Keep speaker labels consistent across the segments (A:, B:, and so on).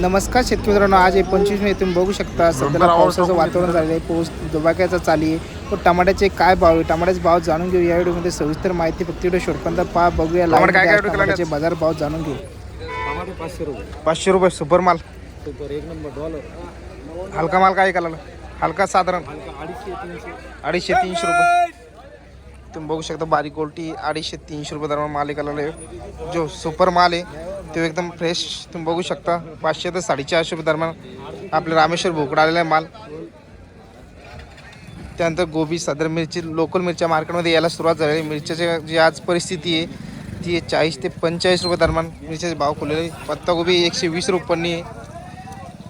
A: नमस्कार शेतकरी मित्रांनो आज आहे पंचवीस मे तुम्ही बघू शकता सध्याला पावसाचं वातावरण झालेलं आहे पाऊस धोबाक्याचा चाली आहे. व टमाट्याचे काय भाव आहे? टमाट्याचे भाव जाणून घेऊ. या व्हिडिओमध्ये सविस्तर माहिती फक्त व्हिडिओ शेवटपर्यंत पहा बघूया टमाट्याचे बाजार भाव जाणून घेऊ.
B: टमाटे पाचशे रुपये.
C: पाचशे रुपये सुपर माल.
B: सुपर एक नंबर डॉलर
C: हलका माल काय करायला हलका साधारण.
B: अडीचशे तीनशे.
C: अडीचशे तीनशे रुपये. तुम्ही बघू शकता बारीक गोल्टी अडीचशे तीनशे रुपये दरम्यान माल आहे. जो सुपर माल आहे तो एकदम फ्रेश तुम्ही बघू शकता. पाचशे ते साडेचारशे रुपये दरम्यान आपल्या रामेश्वर भोकडा आलेला आहे माल. त्यानंतर गोबी सदर मिरची लोकल मिरच्या मार्केटमध्ये यायला सुरुवात झालेली आहे. मिरच्याची जी आज परिस्थिती आहे ती चाळीस ते पंचेचाळीस रुपये दरम्यान मिरच्याचे भाव खुललेले पत्तागोबी एकशे वीस रुपयांनी आहे.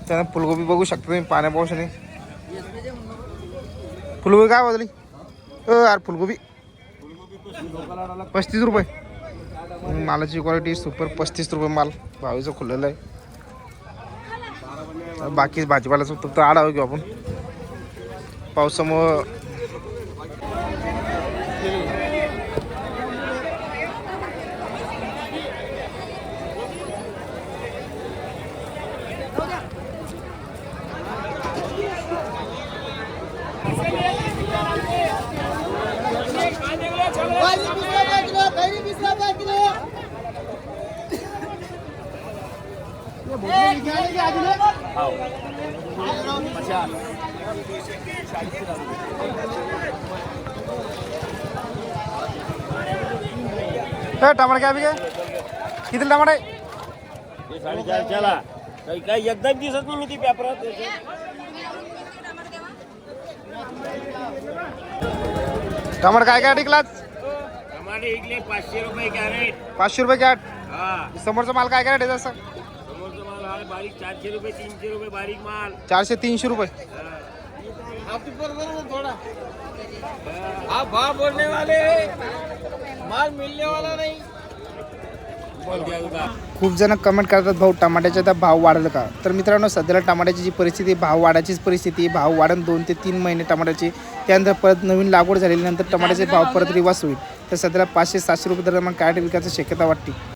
C: त्यानंतर फुलगोबी बघू शकता तुम्ही पाण्या पावसाने फुलगोबी काय बदली अ यार फुलगोबी. पस्तीस रुपये. मालाची क्वालिटी सुपर पस्तीस रुपये माल. भावीचं खुललेलं आहे. बाकी भाजीपाल्याचं फक्त आढावा घेऊ आपण. पावसामुळं ए, टमाटर काय बी काय? किती
D: साडेचार चला काही काही एकदम दिसत नाही मी ती पेपरात
C: टमाटर काय काय टिकलाच
D: टमाटे इकले पाचशे रुपये कॅरेट.
C: पाचशे रुपये कॅट
D: हा.
C: समोरचा माल काय काय रेट आहे जसं
D: माल बारीक चारशे रुपये तीनशे रुपये बारीक माल.
C: चारशे तीनशे रुपये.
D: हा. भाव बोलने वाले माल मिलने वाला नाही
A: खूप जण कमेंट करतात भाऊ टमाट्याचा आता भाव वाढेल का? तर मित्रांनो सध्याला टमाट्याची जी परिस्थिती भाव वाढायचीच परिस्थिती. भाव वाढन दोन ते तीन महिने टमाट्याची त्यानंतर परत नवीन लागवड झाल्यानंतर टमाट्याचे भाव परत रिवास होईल. तर सध्याला पाचशे सातशे रुपये दरम्यान काय विकायची शक्यता वाटते.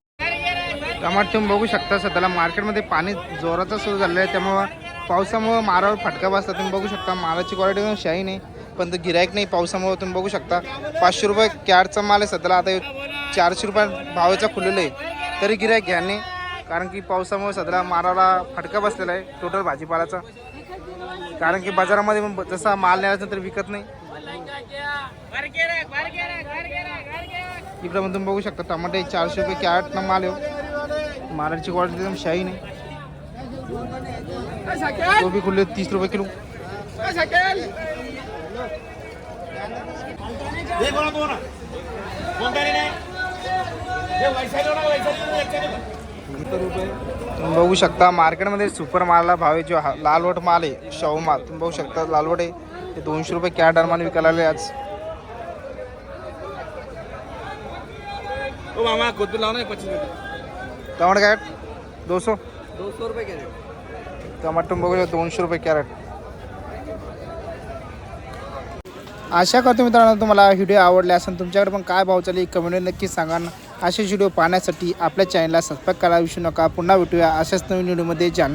C: टमाटर तुम्ही बघू शकता सध्याला मार्केटमध्ये पाणी जोराचं सुरू झालेलं आहे. त्यामुळं पावसामुळं मारावर फटका बसता तुम्ही बघू शकता मालाची क्वालिटी एकदम शाही नाही पण तो गिरायक नाही पावसामुळं. तुम्ही बघू शकता पाचशे रुपये कॅटचा माल आहे सध्याला. आता चारशे रुपये भावाचा खुललेलं आहे. तरी गिरायक घ्या नाही कारण की पावसामुळे सध्याला माराला फटका बसलेला आहे टोटल भाजीपाल्याचा कारण की बाजारामध्ये पण जसा माल न्यायचा तर विकत नाही. इकडं पण तुम्ही बघू शकता टमाटे चारशे रुपये कॅरेटनं माल येऊ मालाची क्वालिटी एकदम शाही नाही. कोबी खुले तीस रुपये किलो. तुम्ही बघू शकता मार्केटमध्ये सुपर मालला भाव आहे जो लालवट माल आहे शाहू माल. तुम्ही बघू शकता लालवट आहे. ते दोनशे रुपये कॅट माल विकायला लागले आज.
B: ओ मामा कोथमीर लाव ना पच्चीस
C: टमाटर कॅरेट
B: दो सौ रुपये कॅरेट.
C: टमाटर तुम्ही बघू शकता दोनशे रुपये कॅरेट.
A: आशा करतो मित्रांनो तुम्हाला व्हिडिओ आवडले असेल तुमच्याकडे पण काय भाव चालू कमेंटमध्ये नक्की सांगा असेच व्हिडिओ पाहण्यासाठी आपल्या चॅनलला सबस्क्राईब करायला विसरू नका. पुन्हा भेटूया अशाच नवीन व्हिडिओमध्ये. जाण